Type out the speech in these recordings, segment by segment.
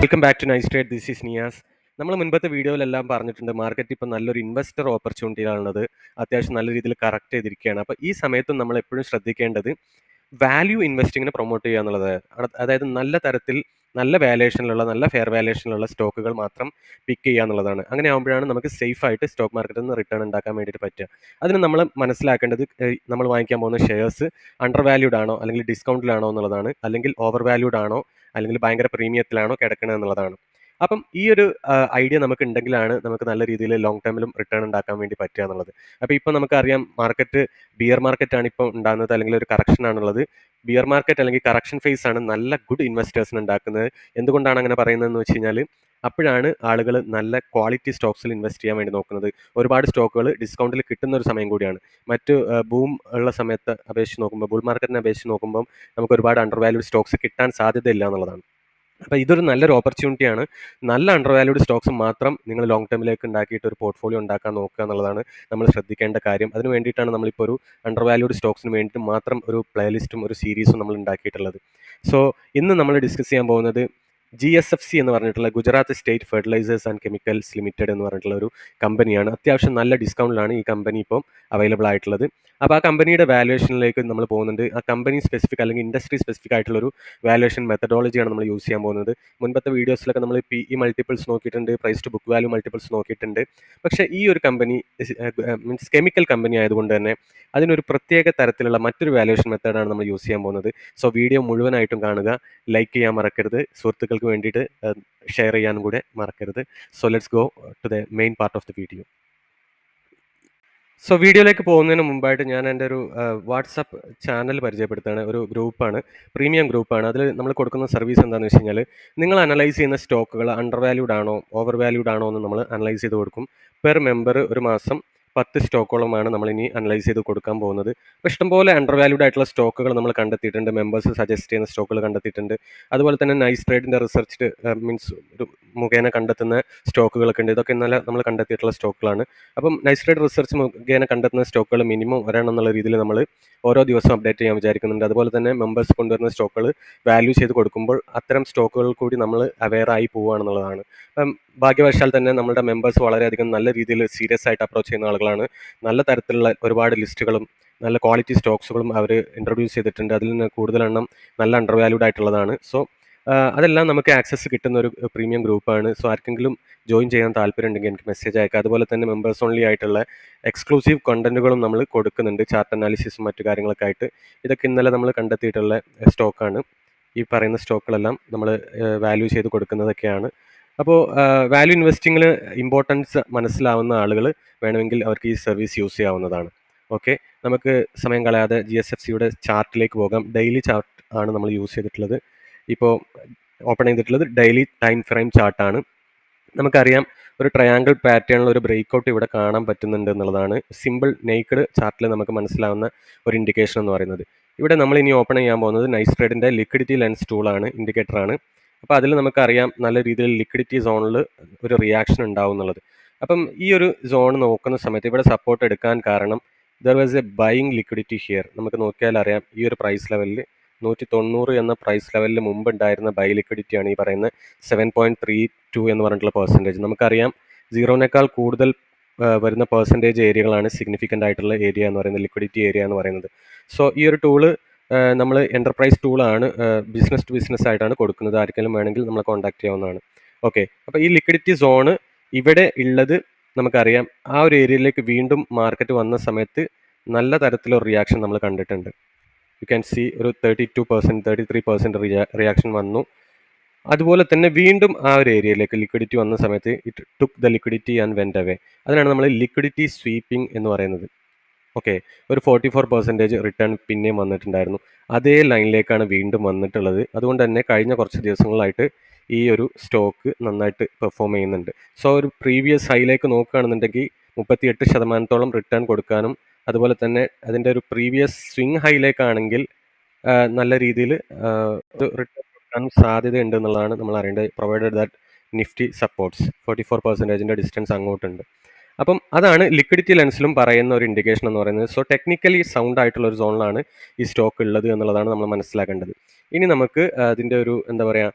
Welcome back to nice trade this is Niyas നമ്മൾ മുൻപത്തെ വീഡിയോയിലെല്ലാം പറഞ്ഞിട്ടുണ്ട് മാർക്കറ്റ് ഇപ്പോൾ നല്ലൊരു ഇൻവെസ്റ്റർ ഓപ്പർച്യൂണിറ്റിയാണുള്ളത് അത്യാവശ്യം നല്ല രീതിയിൽ കറക്റ്റ് ചെയ്തിരിക്കുകയാണ്. അപ്പോൾ ഈ സമയത്തും നമ്മൾ എപ്പോഴും ശ്രദ്ധിക്കേണ്ടത് വാല്യൂ ഇൻവെസ്റ്റിങ്ങിനെ പ്രൊമോട്ട് ചെയ്യുക എന്നുള്ളത് അതായത് നല്ല തരത്തിൽ നല്ല വാലുവേഷനിലുള്ള നല്ല ഫെയർ വാലുവേഷനിലുള്ള സ്റ്റോക്കുകൾ മാത്രം പിക്ക് ചെയ്യുക എന്നുള്ളതാണ്. അങ്ങനെ ആകുമ്പോഴാണ് നമുക്ക് സേഫ് ആയിട്ട് സ്റ്റോക്ക് മാർക്കറ്റിൽ നിന്ന് റിട്ടേൺ ഉണ്ടാക്കാൻ വേണ്ടിയിട്ട് പറ്റുക. അതിന് നമ്മൾ മനസ്സിലാക്കേണ്ടത് നമ്മൾ വാങ്ങിക്കാൻ പോകുന്ന ഷെയർസ് അണ്ടർ വാല്യൂഡ് ആണോ അല്ലെങ്കിൽ ഡിസ്കൗണ്ടിലാണോ എന്നുള്ളതാണ് അല്ലെങ്കിൽ ഓവർ വാല്യൂഡ് ആണോ അല്ലെങ്കിൽ ഭയങ്കര പ്രീമിയത്തിലാണോ കിടക്കുന്നത് എന്നുള്ളതാണ്. അപ്പം ഈ ഒരു ഐഡിയ നമുക്ക് ഉണ്ടെങ്കിലാണ് നമുക്ക് നല്ല രീതിയിൽ ലോങ് ടൈമിലും റിട്ടേൺ ഉണ്ടാക്കാൻ വേണ്ടി പറ്റുക എന്നുള്ളത്. അപ്പോൾ ഇപ്പോൾ നമുക്കറിയാം മാർക്കറ്റ് ബിയർ മാർക്കറ്റ് ആണ് ഇപ്പോൾ ഉണ്ടാകുന്നത് അല്ലെങ്കിൽ ഒരു കറക്ഷൻ ആണുള്ളത്. ബിയർ മാർക്കറ്റ് അല്ലെങ്കിൽ കറക്ഷൻ ഫേസ് ആണ് നല്ല ഗുഡ് ഇൻവെസ്റ്റേഴ്സിന് ഉണ്ടാക്കുന്നത്. എന്തുകൊണ്ടാണ് അങ്ങനെ പറയുന്നതെന്ന് വെച്ച് കഴിഞ്ഞാൽ അപ്പോഴാണ് ആളുകൾ നല്ല ക്വാളിറ്റി സ്റ്റോക്സിൽ ഇൻവെസ്റ്റ് ചെയ്യാൻ വേണ്ടി നോക്കുന്നത്. ഒരുപാട് സ്റ്റോക്കുകൾ ഡിസ്കൗണ്ടിൽ കിട്ടുന്ന ഒരു സമയം കൂടിയാണ്. മറ്റ് ബൂം ഉള്ള സമയത്ത് അപേക്ഷിച്ച് നോക്കുമ്പോൾ ബുൾ മാർക്കറ്റിനെ അപേക്ഷിച്ച് നോക്കുമ്പോൾ നമുക്ക് ഒരുപാട് അണ്ടർ വാല്യൂഡ് സ്റ്റോക്സ് കിട്ടാൻ സാധ്യതയില്ല എന്നുള്ളതാണ്. അപ്പോൾ ഇതൊരു നല്ലൊരു ഓപ്പർച്യൂണിറ്റിയാണ് നല്ല അണ്ടർ വാല്യൂഡ് സ്റ്റോക്സ് മാത്രം നിങ്ങൾ ലോങ് ടേമിലേക്ക് ഉണ്ടാക്കിയിട്ട് ഒരു പോർട്ട്ഫോളിയോ ഉണ്ടാക്കാൻ നോക്കുക എന്നുള്ളതാണ് നമ്മൾ ശ്രദ്ധിക്കേണ്ട കാര്യം. അതിന് വേണ്ടിയിട്ടാണ് നമ്മളിപ്പോൾ ഒരു അണ്ടർ വാല്യൂഡ് സ്റ്റോക്സിന് വേണ്ടിയിട്ട് മാത്രം ഒരു പ്ലേലിസ്റ്റും ഒരു സീരീസും നമ്മൾ ഉണ്ടാക്കിയിട്ടുള്ളത്. സോ ഇന്ന് നമ്മൾ ഡിസ്കസ് ചെയ്യാൻ പോകുന്നത് ജി എസ് എഫ് സി എന്ന് പറഞ്ഞിട്ടുള്ള Gujarat state fertilisers and chemicals limited എന്ന് പറഞ്ഞിട്ടുള്ള ഒരു കമ്പനിയാണ് അത്യാവശ്യം നല്ല ഡിസ്കൗണ്ടിലാണ് ഈ കമ്പനി ഇപ്പം അവൈലബിൾ ആയിട്ടുള്ളത്. അപ്പോൾ ആ കമ്പനിയുടെ വാലുവേഷനിലേക്ക് നമ്മൾ പോകുന്നുണ്ട്. ആ കമ്പനി സ്പെസിഫിക് അല്ലെങ്കിൽ ഇൻഡസ്ട്രി സ്പെസിഫിക് ആയിട്ടുള്ള ഒരു വാലുവേഷൻ മെത്തഡോളജിയാണ് നമ്മൾ യൂസ് ചെയ്യാൻ പോകുന്നത്. മുൻപത്തെ വീഡിയോസിലൊക്കെ നമ്മൾ പി ഇ മൾട്ടിപ്പിൾസ് നോക്കിയിട്ടുണ്ട് price to book value multiples നോക്കിയിട്ടുണ്ട്. പക്ഷേ ഈ ഒരു കമ്പനി മീൻസ് കെമിക്കൽ കമ്പനി ആയതുകൊണ്ട് തന്നെ അതിനൊരു പ്രത്യേക തരത്തിലുള്ള മറ്റൊരു വാലുവേഷൻ മെത്തേഡാണ് നമ്മൾ യൂസ് ചെയ്യാൻ പോകുന്നത്. സോ വീഡിയോ മുഴുവനായിട്ടും കാണുക ലൈക്ക് ചെയ്യാൻ മറക്കരുത്. സുഹൃത്തുക്കൾക്ക് വേണ്ടിയിട്ട് ഷെയർ ചെയ്യാനും കൂടെ മറക്കരുത്. So let's go to the main part of the video so വീഡിയോയിലേക്ക് പോകുന്നതിന് മുമ്പായിട്ട് ഞാൻ എന്റെ ഒരു വാട്സപ്പ് ചാനൽ പരിചയപ്പെടുത്തുകയാണ് ഒരു ഗ്രൂപ്പാണ് പ്രീമിയം ഗ്രൂപ്പാണ്. അതിൽ നമ്മൾ കൊടുക്കുന്ന സർവീസ് എന്താണെന്ന് വെച്ച് കഴിഞ്ഞാൽ നിങ്ങൾ അനലൈസ് ചെയ്യുന്ന സ്റ്റോക്കുകൾ അണ്ടർ വാല്യൂഡ് ആണോ ഓവർ വാല്യൂഡ് ആണോ എന്ന് നമ്മൾ അനലൈസ് ചെയ്ത് കൊടുക്കും. പെർ മെമ്പർ ഒരു മാസം പത്ത് സ്റ്റോക്കുകളുമാണ് നമ്മൾ ഇനി അനലൈസ് ചെയ്ത് കൊടുക്കാൻ പോകുന്നത്. അപ്പോൾ ഇഷ്ടംപോലെ അണ്ടർ വാല്യൂഡ് ആയിട്ടുള്ള സ്റ്റോക്കുകൾ നമ്മൾ കണ്ടെത്തിയിട്ടുണ്ട്. മെമ്പേഴ്സ് സജസ്റ്റ് ചെയ്യുന്ന സ്റ്റോക്കുകൾ കണ്ടെത്തിയിട്ടുണ്ട്. അതുപോലെ തന്നെ നൈസ് ട്രേഡിന്റെ റിസർച്ച് മീൻസ് ഒരു മുഖേന കണ്ടെത്തുന്ന സ്റ്റോക്കുകളൊക്കെ ഉണ്ട്. ഇതൊക്കെ ഇന്നലെ നമ്മൾ കണ്ടെത്തിയിട്ടുള്ള സ്റ്റോക്കുകളാണ്. അപ്പം നൈസ് ട്രേഡ് റിസർച്ച് മുഖേന കണ്ടെത്തുന്ന സ്റ്റോക്കുകൾ മിനിമം ഒരെണ്ണം എന്നുള്ള രീതിയിൽ നമ്മൾ ഓരോ ദിവസവും അപ്ഡേറ്റ് ചെയ്യാൻ വിചാരിക്കുന്നുണ്ട്. അതുപോലെ തന്നെ മെമ്പേഴ്സ് കൊണ്ടുവരുന്ന സ്റ്റോക്കുകൾ വാല്യൂ ചെയ്ത് കൊടുക്കുമ്പോൾ അത്തരം സ്റ്റോക്കുകൾ കൂടി നമ്മൾ അവെയർ ആയി പോവുകയാണെന്നുള്ളതാണ്. ഭാഗ്യവശാൽ തന്നെ നമ്മുടെ മെമ്പേഴ്സ് വളരെയധികം നല്ല രീതിയിൽ സീരിയസ് ആയിട്ട് അപ്രോച്ച് ചെയ്യുന്ന ആളുകളാണ്. നല്ല തരത്തിലുള്ള ഒരുപാട് ലിസ്റ്റുകളും നല്ല ക്വാളിറ്റി സ്റ്റോക്സുകളും അവർ ഇൻട്രൊഡ്യൂസ് ചെയ്തിട്ടുണ്ട്. അതിൽ നിന്ന് കൂടുതലെണ്ണം നല്ല അണ്ടർ വാല്യൂഡ് ആയിട്ടുള്ളതാണ് സോ അതെല്ലാം നമുക്ക് ആക്സസ് കിട്ടുന്ന ഒരു പ്രീമിയം ഗ്രൂപ്പാണ് സോ ആർക്കെങ്കിലും ജോയിൻ ചെയ്യാൻ താല്പര്യം ഉണ്ടെങ്കിൽ എനിക്ക് മെസ്സേജ് അയക്കാം. അതുപോലെ തന്നെ മെമ്പേഴ്സ് ഓൺലി ആയിട്ടുള്ള എക്സ്ക്ലൂസീവ് കണ്ടന്റുകളും നമ്മൾ കൊടുക്കുന്നുണ്ട്. ചാർട്ട് അനാലിസിസും മറ്റു കാര്യങ്ങളൊക്കെ ആയിട്ട്. ഇതൊക്കെ ഇന്നലെ നമ്മൾ കണ്ടെത്തിയിട്ടുള്ള സ്റ്റോക്കാണ് ഈ പറയുന്ന സ്റ്റോക്കുകളെല്ലാം നമ്മൾ വാല്യൂ ചെയ്ത് കൊടുക്കുന്നതൊക്കെയാണ്. അപ്പോൾ വാല്യൂ ഇൻവെസ്റ്റിങ്ങിൽ ഇമ്പോർട്ടൻസ് മനസ്സിലാവുന്ന ആളുകൾ വേണമെങ്കിൽ അവർക്ക് ഈ സർവീസ് യൂസ് ചെയ്യാവുന്നതാണ്. ഓക്കെ നമുക്ക് സമയം കളയാതെ ജി എസ് എഫ് സിയുടെ ചാർട്ടിലേക്ക് പോകാം. ഡെയിലി ചാർട്ട് ആണ് നമ്മൾ യൂസ് ചെയ്തിട്ടുള്ളത്. ഇപ്പോൾ ഓപ്പൺ ചെയ്തിട്ടുള്ളത് ഡെയിലി ടൈം ഫ്രെയിം ചാർട്ടാണ് നമുക്കറിയാം ഒരു ട്രയാങ്കിൾ പാറ്റേണിൽ ഒരു ബ്രേക്ക് ഔട്ട് ഇവിടെ കാണാൻ പറ്റുന്നുണ്ട് എന്നുള്ളതാണ് സിമ്പിൾ നെയ്ക്കഡ് ചാർട്ടിൽ നമുക്ക് മനസ്സിലാവുന്ന ഒരു ഇൻഡിക്കേഷൻ എന്ന് പറയുന്നത്. ഇവിടെ നമ്മൾ ഇനി ഓപ്പൺ ചെയ്യാൻ പോകുന്നത് നൈസ് ട്രേഡിന്റെ ലിക്വിഡിറ്റി ലെൻസ് ടൂളാണ് ഇൻഡിക്കേറ്ററാണ് അപ്പോൾ അതിൽ നമുക്കറിയാം നല്ല രീതിയിൽ ലിക്വിഡിറ്റി സോണിൽ ഒരു റിയാക്ഷൻ ഉണ്ടാവും എന്നുള്ളത്. അപ്പം ഈ ഒരു സോൺ നോക്കുന്ന സമയത്ത് ഇവിടെ സപ്പോർട്ട് എടുക്കാൻ കാരണം there was a buying liquidity here നമുക്ക് നോക്കിയാൽ അറിയാം ഈ ഒരു പ്രൈസ് ലെവലിൽ നൂറ്റി തൊണ്ണൂറ് എന്ന പ്രൈസ് ലെവലിൽ മുമ്പ് ഉണ്ടായിരുന്ന ബൈ ലിക്വിഡിറ്റി ആണ് ഈ പറയുന്ന സെവൻ പോയിന്റ് ത്രീ ടു എന്ന് പറഞ്ഞിട്ടുള്ള പെർസെന്റേജ് നമുക്കറിയാം സീറോനേക്കാൾ കൂടുതൽ വരുന്ന പെർസെന്റേജ് ഏരിയകളാണ് സിഗ്നിഫിക്കന്റ് ആയിട്ടുള്ള ഏരിയ എന്ന് പറയുന്നത് ലിക്വിഡിറ്റി ഏരിയ എന്ന് പറയുന്നത്. സോ ഈ ഒരു ടൂൾ നമ്മൾ എന്റർപ്രൈസ് ടൂളാണ് ബിസിനസ് ടു ബിസിനസ് ആയിട്ടാണ് കൊടുക്കുന്നത്. ആർക്കെങ്കിലും വേണമെങ്കിൽ നമ്മളെ കോൺടാക്ട് ചെയ്യാവുന്നതാണ്. ഓക്കെ അപ്പോൾ ഈ ലിക്വിഡിറ്റി സോണ് ഇവിടെ ഉള്ളത് നമുക്കറിയാം. ആ ഒരു ഏരിയയിലേക്ക് വീണ്ടും മാർക്കറ്റ് വന്ന സമയത്ത് നല്ല തരത്തിലൊരു റിയാക്ഷൻ നമ്മൾ കണ്ടിട്ടുണ്ട്. യു ക്യാൻ സി ഒരു thirty two percent thirty three percent reaction വന്നു. അതുപോലെ തന്നെ വീണ്ടും ആ ഒരു ഏരിയയിലേക്ക് ലിക്വിഡിറ്റി വന്ന സമയത്ത് it took the liquidity and went away അതിനാണ് നമ്മൾ ലിക്വിഡിറ്റി സ്വീപ്പിംഗ് എന്ന് പറയുന്നത്. ഓക്കെ. ഒരു ഫോർട്ടി ഫോർ പെർസെന്റേജ് റിട്ടേൺ പിന്നെയും വന്നിട്ടുണ്ടായിരുന്നു. അതേ ലൈനിലേക്കാണ് വീണ്ടും വന്നിട്ടുള്ളത്. അതുകൊണ്ട് തന്നെ കഴിഞ്ഞ കുറച്ച് ദിവസങ്ങളായിട്ട് ഈ ഒരു സ്റ്റോക്ക് നന്നായിട്ട് പെർഫോം ചെയ്യുന്നുണ്ട്. സോ ഒരു പ്രീവിയസ് ഹൈയിലേക്ക് നോക്കുകയാണെന്നുണ്ടെങ്കിൽ മുപ്പത്തിയെട്ട് ശതമാനത്തോളം റിട്ടേൺ കൊടുക്കാനും അതുപോലെ തന്നെ അതിന്റെ ഒരു പ്രീവിയസ് സ്വിങ് ഹൈയിലേക്കാണെങ്കിൽ നല്ല രീതിയിൽ റിട്ടേൺ കൊടുക്കാൻ സാധ്യതയുണ്ട് എന്നുള്ളതാണ് നമ്മൾ അറിയേണ്ടത് provided that Nifty supports forty four പെർസെന്റേജിന്റെ distance അങ്ങോട്ടുണ്ട്. അപ്പം അതാണ് ലിക്വിഡിറ്റി ലെൻസിലും പറയുന്ന ഒരു ഇൻഡിക്കേഷൻ എന്ന് പറയുന്നത്. സോ ടെക്നിക്കലി സൗണ്ട് ആയിട്ടുള്ള ഒരു സോണിലാണ് ഈ സ്റ്റോക്ക് ഉള്ളത് എന്നുള്ളതാണ് നമ്മൾ മനസ്സിലാക്കേണ്ടത്. ഇനി നമുക്ക് അതിന്റെ ഒരു എന്താ പറയുക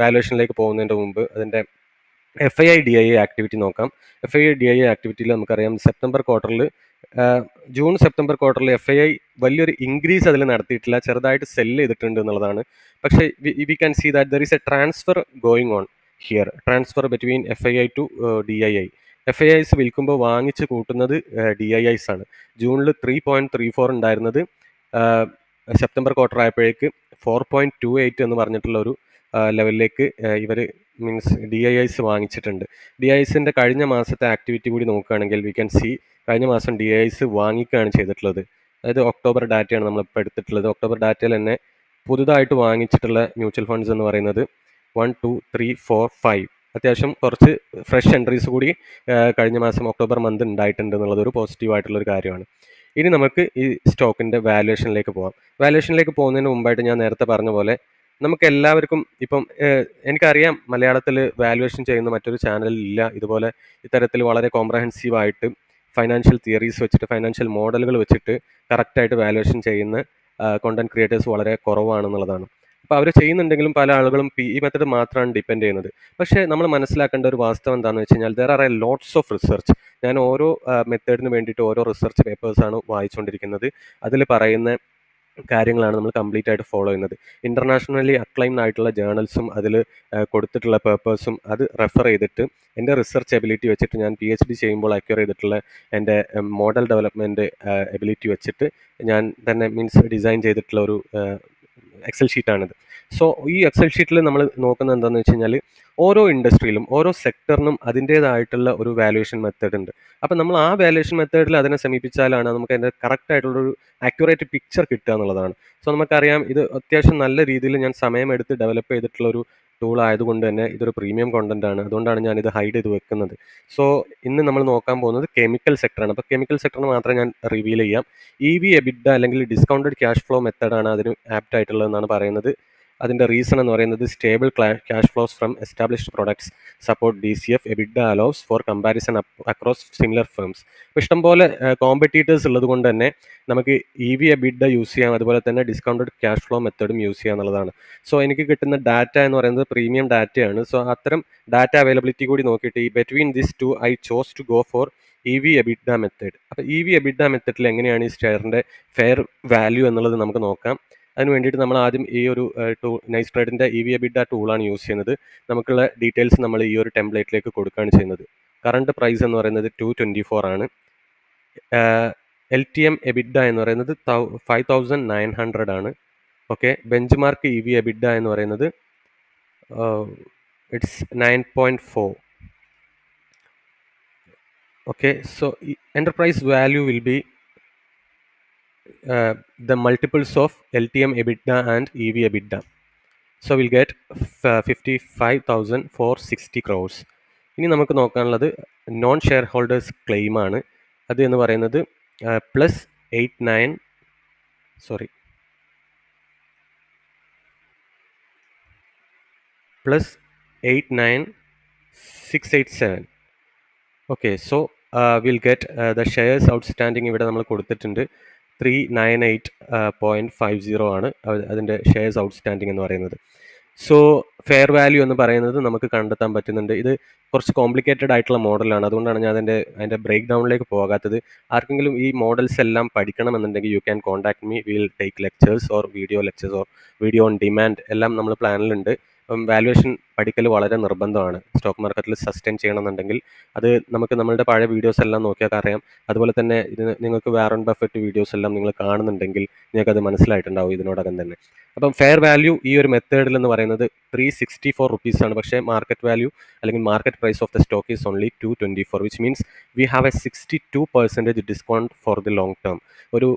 വാലുവേഷനിലേക്ക് പോകുന്നതിന്റെ മുമ്പ് അതിന്റെ F I I D I activity നോക്കാം. F I I D I ആക്ടിവിറ്റിയിൽ നമുക്കറിയാം സെപ്റ്റംബർ ക്വാർട്ടറിൽ ജൂൺ സെപ്റ്റംബർ ക്വാർട്ടറിൽ എഫ് ഐ ഐ വലിയൊരു ഇൻക്രീസ് അതിൽ നടത്തിയിട്ടില്ല. ചെറുതായിട്ട് സെല്ല് ചെയ്തിട്ടുണ്ട് എന്നുള്ളതാണ്. പക്ഷേ we can see that there is a transfer going on here transfer between F I I to D I I F I Is വിൽക്കുമ്പോൾ വാങ്ങിച്ച് കൂട്ടുന്നത് ഡി ഐ ഐസ് ആണ്. ജൂണിൽ ത്രീ പോയിന്റ് ത്രീ ഫോർ ഉണ്ടായിരുന്നത്. September quarter ആയപ്പോഴേക്ക് four point two eight എന്ന് പറഞ്ഞിട്ടുള്ള ഒരു ലെവലിലേക്ക് ഇവർ മീൻസ് ഡി ഐ ഐസ് വാങ്ങിച്ചിട്ടുണ്ട്. ഡി ഐ എസിന്റെ കഴിഞ്ഞ മാസത്തെ ആക്ടിവിറ്റി കൂടി നോക്കുകയാണെങ്കിൽ വി ക്യാൻ സി കഴിഞ്ഞ മാസം ഡി ഐ എസ് വാങ്ങിക്കുകയാണ് ചെയ്തിട്ടുള്ളത്. അതായത് ഒക്ടോബർ ഡാറ്റയാണ് നമ്മളിപ്പോൾ എടുത്തിട്ടുള്ളത്. ഒക്ടോബർ ഡാറ്റയിൽ തന്നെ പുതുതായിട്ട് വാങ്ങിച്ചിട്ടുള്ള മ്യൂച്വൽ ഫണ്ട്സ് എന്ന് പറയുന്നത് one two three four five അത്യാവശ്യം കുറച്ച് ഫ്രഷ് എൻട്രീസ് കൂടി കഴിഞ്ഞ മാസം ഒക്ടോബർ മന്ത് ഉണ്ടായിട്ടുണ്ട് എന്നുള്ളത് ഒരു പോസിറ്റീവ് ആയിട്ടുള്ള ഒരു കാര്യമാണ്. ഇനി നമുക്ക് ഈ സ്റ്റോക്കിന്റെ വാല്യുവേഷനിലേക്ക് പോകാം വാല്യുവേഷനിലേക്ക് പോകുന്നതിന് മുമ്പായിട്ട് ഞാൻ നേരത്തെ പറഞ്ഞ പോലെ നമുക്ക് എല്ലാവർക്കും ഇപ്പം എനിക്കറിയാം മലയാളത്തിൽ വാല്യുവേഷൻ ചെയ്യുന്ന മറ്റൊരു ചാനൽ ഇല്ല. ഇതുപോലെ ഇത്തരത്തിൽ വളരെ കോംപ്രഹെൻസീവ് ആയിട്ട് ഫൈനാൻഷ്യൽ തിയറീസ് വെച്ചിട്ട് ഫൈനാൻഷ്യൽ മോഡലുകൾ വെച്ചിട്ട് കറക്റ്റായിട്ട് വാല്യുവേഷൻ ചെയ്യുന്ന കോണ്ടന്റ് ക്രിയേറ്റേഴ്സ് വളരെ കുറവാണെന്നുള്ളതാണ്. അപ്പോൾ അവർ ചെയ്യുന്നുണ്ടെങ്കിലും പല ആളുകളും പി ഈ മെത്തഡ് മാത്രമാണ് ഡിപ്പെൻഡ് ചെയ്യുന്നത്. പക്ഷേ നമ്മൾ മനസ്സിലാക്കേണ്ട ഒരു വാസ്തവം എന്താണെന്ന് വെച്ച് കഴിഞ്ഞാൽ there are a lots of research ഞാൻ ഓരോ മെത്തേഡിന് വേണ്ടിയിട്ട് ഓരോ റിസർച്ച് പേപ്പേഴ്സാണ് വായിച്ചുകൊണ്ടിരിക്കുന്നത് അതിൽ പറയുന്ന കാര്യങ്ങളാണ് നമ്മൾ കംപ്ലീറ്റ് ആയിട്ട് ഫോളോ ചെയ്യുന്നത്. ഇന്റർനാഷണലി അക്ലൈംഡ് ആയിട്ടുള്ള ജേർണൽസും അതിൽ കൊടുത്തിട്ടുള്ള പേപ്പേഴ്സും അത് റെഫർ ചെയ്തിട്ട് എന്റെ റിസർച്ച് എബിലിറ്റി വെച്ചിട്ട് ഞാൻ പി എച്ച് ഡി ചെയ്യുമ്പോൾ അക്യർ ചെയ്തിട്ടുള്ള എന്റെ മോഡൽ ഡെവലപ്മെന്റ് എബിലിറ്റി വെച്ചിട്ട് ഞാൻ തന്നെ മീൻസ് ഡിസൈൻ ചെയ്തിട്ടുള്ള ഒരു എക്സൽ ഷീറ്റാണിത് സോ ഈ എക്സൽ ഷീറ്റിൽ നമ്മൾ നോക്കുന്നത് എന്താണെന്ന് വെച്ച് കഴിഞ്ഞാൽ ഓരോ ഇൻഡസ്ട്രിയിലും ഓരോ സെക്ടറിനും അതിന്റേതായിട്ടുള്ള ഒരു വാലുവേഷൻ മെത്തേഡ് ഉണ്ട്. അപ്പോൾ നമ്മൾ ആ വാലുവേഷൻ മെത്തേഡിൽ അതിനെ സമീപിച്ചാലാണ് നമുക്ക് അതിന്റെ കറക്റ്റ് ആയിട്ടുള്ളൊരു ആക്യുറേറ്റ് പിക്ചർ കിട്ടുക എന്നുള്ളതാണ്. സോ നമുക്കറിയാം ഇത് അത്യാവശ്യം നല്ല രീതിയിൽ ഞാൻ സമയമെടുത്ത് ഡെവലപ്പ് ചെയ്തിട്ടുള്ള ഒരു ടൂൾ ആയതുകൊണ്ട് തന്നെ ഇതൊരു പ്രീമിയം കോണ്ടന്റ് ആണ്. അതുകൊണ്ടാണ് ഞാൻ ഇത് ഹൈഡ് ചെയ്ത് വെക്കുന്നത്. സോ ഇന്ന് നമ്മൾ നോക്കാൻ പോകുന്നത് കെമിക്കൽ സെക്ടറാണ് അപ്പോൾ കെമിക്കൽ സെക്ടറിന് മാത്രമേ ഞാൻ റിവീൽ ചെയ്യാം. ഇ വി എബിഡ അല്ലെങ്കിൽ ഡിസ്കൗണ്ടഡ് ക്യാഷ് ഫ്ലോ മെത്തേഡാണ് അതിന് ആപ്റ്റ് ആയിട്ടുള്ളതെന്നാണ് പറയുന്നത്. അതിന്റെ റീസൺ എന്ന് പറയുന്നത് stable cash flows from established products support D C F EBITDA allows for comparison across similar firms അപ്പോൾ ഇഷ്ടംപോലെ കോമ്പറ്റീറ്റേഴ്സ് ഉള്ളത് കൊണ്ട് തന്നെ നമുക്ക് ഇ വി എബിഡ യൂസ് ചെയ്യാം. അതുപോലെ തന്നെ ഡിസ്കൗണ്ടഡ് ക്യാഷ് ഫ്ലോ മെത്തേഡും യൂസ് ചെയ്യാം എന്നുള്ളതാണ്. സോ എനിക്ക് കിട്ടുന്ന ഡാറ്റ എന്ന് പറയുന്നത് പ്രീമിയം ഡാറ്റയാണ് സോ അത്തരം ഡാറ്റ അവൈലബിലിറ്റി കൂടി നോക്കിയിട്ട് ഈ between this two I chose to go for E V EBITDA method അപ്പോൾ ഇ വി എബിഡ മെത്തേഡിൽ എങ്ങനെയാണ് ഈ ഷെയറിന്റെ ഫെയർ വാല്യൂ എന്നുള്ളത് നമുക്ക് നോക്കാം. അതിന് വേണ്ടിയിട്ട് നമ്മൾ ആദ്യം ഈ ഒരു ടൂ നൈസ് ട്രേഡിന്റെ ഇ വി എബിഡ ടൂളാണ് യൂസ് ചെയ്യുന്നത്. നമുക്കുള്ള ഡീറ്റെയിൽസ് നമ്മൾ ഈ ഒരു ടെംപ്ലേറ്റിലേക്ക് കൊടുക്കുകയാണ് ചെയ്യുന്നത്. കറണ്ട് പ്രൈസ് എന്ന് പറയുന്നത് ടു ട്വന്റി ഫോർ ആണ് എൽ ടി എം എബിഡ എന്ന് പറയുന്നത് ഫൈവ് തൗസൻഡ് നയൻ ഹൺഡ്രഡ് ആണ്. Okay benchmark E V EBITDA എന്ന് പറയുന്നത് it's nine point four so enterprise value will be uh, the multiples of ltm ebitda and ev ebitda. So we'll get 55460 crores. ഇനി നമുക്ക് നോക്കാനുള്ളത് non share holders ക്ലെയിമാണ് അത് എന്ന് പറയുന്നത് plus eight nine sorry plus eight nine six eight seven okay so will get the shares outstanding ഇവിടെ നമ്മൾ കൊടുത്തിട്ടുണ്ട്. Three nine eight point five zero ആണ് അതിന്റെ ഷെയർസ് ഔട്ട്സ്റ്റാൻഡിങ് എന്ന് പറയുന്നത്. സോ ഫെയർ വാല്യൂ എന്ന് പറയുന്നത് നമുക്ക് കണ്ടെത്താൻ പറ്റുന്നുണ്ട്. ഇത് കുറച്ച് കോംപ്ലിക്കേറ്റഡ് ആയിട്ടുള്ള മോഡലാണ് അതുകൊണ്ടാണ് ഞാൻ അതിന്റെ അതിന്റെ ബ്രേക്ക് ഡൗണിലേക്ക് പോകാത്തത്. ആർക്കെങ്കിലും ഈ മോഡൽസ് എല്ലാം പഠിക്കണമെന്നുണ്ടെങ്കിൽ you can contact me will take lectures or video lectures or video on demand എല്ലാം നമ്മൾ പ്ലാനിലുണ്ട് വാല്യുവേഷൻ പഠിക്കൽ വളരെ നിർബന്ധമാണ്. സ്റ്റോക്ക് മാർക്കറ്റിൽ സസ്റ്റെയിൻ ചെയ്യണമെന്നുണ്ടെങ്കിൽ അത് നമുക്ക് നമ്മളുടെ പഴയ വീഡിയോസ് എല്ലാം നോക്കിയാൽ അറിയാം. അതുപോലെ തന്നെ ഇത് നിങ്ങൾക്ക് വാറൺ ബഫറ്റ് വീഡിയോസ് എല്ലാം നിങ്ങൾ കാണുന്നുണ്ടെങ്കിൽ നിങ്ങൾക്കത് മനസ്സിലായിട്ടുണ്ടാവും ഇതിനോടകം തന്നെ. അപ്പം ഫെയർ വാല്യൂ ഈ ഒരു മെത്തേഡിൽ എന്ന് പറയുന്നത് ത്രീ സിക്സ്റ്റി ഫോർ റുപ്പീസാണ് പക്ഷേ മാർക്കറ്റ് വാല്യൂ അല്ലെങ്കിൽ market price of the stock is only two twenty four which means we have a sixty two percentage discount for the long term ഒരു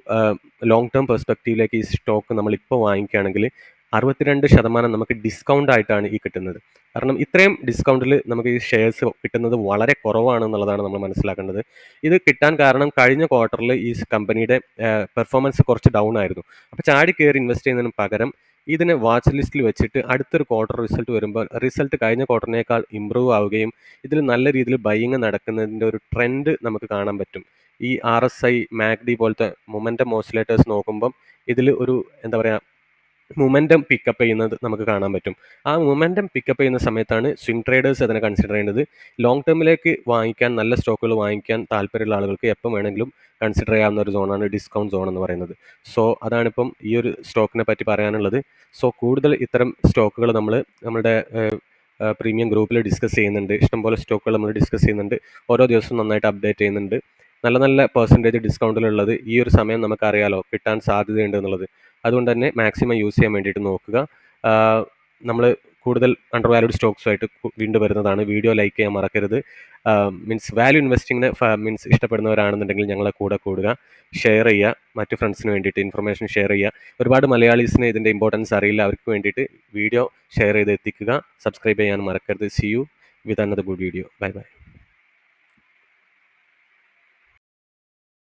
ലോങ് ടേം പെർസ്പെക്റ്റീവിലേക്ക് ഈ സ്റ്റോക്ക് നമ്മളിപ്പോൾ വാങ്ങിക്കുകയാണെങ്കിൽ അറുപത്തിരണ്ട് ശതമാനം നമുക്ക് ഡിസ്കൗണ്ട് ആയിട്ടാണ് ഈ കിട്ടുന്നത്. കാരണം ഇത്രയും ഡിസ്കൗണ്ടിൽ നമുക്ക് ഈ ഷെയർസ് കിട്ടുന്നത് വളരെ കുറവാണ് എന്നുള്ളതാണ് നമ്മൾ മനസ്സിലാക്കേണ്ടത്. ഇത് കിട്ടാൻ കാരണം കഴിഞ്ഞ ക്വാർട്ടറിൽ ഈ കമ്പനിയുടെ പെർഫോമൻസ് കുറച്ച് ഡൗൺ ആയിരുന്നു. അപ്പോൾ ചാടി കയറി ഇൻവെസ്റ്റ് ചെയ്യുന്നതിന് പകരം ഇതിനെ വാച്ച് ലിസ്റ്റിൽ വെച്ചിട്ട് അടുത്തൊരു ക്വാർട്ടർ റിസൾട്ട് വരുമ്പോൾ റിസൾട്ട് കഴിഞ്ഞ ക്വാർട്ടറിനേക്കാൾ ഇമ്പ്രൂവ് ആവുകയും ഇതിൽ നല്ല രീതിയിൽ ബൈയിങ് നടക്കുന്നതിന്റെ ഒരു ട്രെൻഡ് നമുക്ക് കാണാൻ പറ്റും. ഈ ആർ എസ് ഐ മാഗ്ഡി പോലത്തെ മൊമെന്റം ഓസിലേറ്റേഴ്സ് നോക്കുമ്പം ഇതിൽ ഒരു എന്താ പറയുക മൊമെന്റം പിക്കപ്പ് ചെയ്യുന്നത് നമുക്ക് കാണാൻ പറ്റും. ആ മൊമെന്റം പിക്കപ്പ് ചെയ്യുന്ന സമയത്താണ് സ്വിംഗ് ട്രേഡേഴ്സ് അതിനെ കൺസിഡർ ചെയ്യേണ്ടത്. ലോങ് ടേമിലേക്ക് വാങ്ങിക്കാൻ നല്ല സ്റ്റോക്കുകൾ വാങ്ങിക്കാൻ താല്പര്യമുള്ള ആളുകൾക്ക് എപ്പം വേണമെങ്കിലും കൺസിഡർ ചെയ്യാവുന്ന ഒരു സോണാണ് ഡിസ്കൗണ്ട് സോൺ എന്ന് പറയുന്നത്. സോ അതാണിപ്പം ഈ ഒരു സ്റ്റോക്കിനെ പറ്റി പറയാനുള്ളത്. സോ കൂടുതൽ ഇത്തരം സ്റ്റോക്കുകൾ നമ്മൾ നമ്മുടെ പ്രീമിയം ഗ്രൂപ്പിൽ ഡിസ്കസ് ചെയ്യുന്നുണ്ട്. ഇഷ്ടംപോലെ സ്റ്റോക്കുകൾ നമ്മൾ ഡിസ്കസ് ചെയ്യുന്നുണ്ട്. ഓരോ ദിവസവും നന്നായിട്ട് അപ്ഡേറ്റ് ചെയ്യുന്നുണ്ട്. നല്ല നല്ല പെർസെന്റേജ് ഡിസ്കൗണ്ടിലുള്ളത് ഈ ഒരു സമയം നമുക്കറിയാലോ കിട്ടാൻ സാധ്യതയുണ്ട് എന്നുള്ളത്. അതുകൊണ്ട് തന്നെ മാക്സിമം യൂസ് ചെയ്യാൻ വേണ്ടിയിട്ട് നോക്കുക. നമ്മൾ കൂടുതൽ അണ്ടർ വാല്യൂഡ് സ്റ്റോക്സുമായിട്ട് വീണ്ടും വരുന്നതാണ്. വീഡിയോ ലൈക്ക് ചെയ്യാൻ മറക്കരുത്. മീൻസ് വാല്യൂ ഇൻവെസ്റ്റിങ്ങിന് മീൻസ് ഇഷ്ടപ്പെടുന്നവരാണെന്നുണ്ടെങ്കിൽ ഞങ്ങളെ കൂടെ കൂടുക. ഷെയർ ചെയ്യുക. മറ്റു ഫ്രണ്ട്സിന് വേണ്ടിയിട്ട് ഇൻഫർമേഷൻ ഷെയർ ചെയ്യുക. ഒരുപാട് മലയാളീസിന് ഇതിന്റെ ഇമ്പോർട്ടൻസ് അറിയില്ല. അവർക്ക് വേണ്ടിയിട്ട് വീഡിയോ ഷെയർ ചെയ്ത് എത്തിക്കുക. സബ്സ്ക്രൈബ് ചെയ്യാൻ മറക്കരുത്. See you with another good video bye bye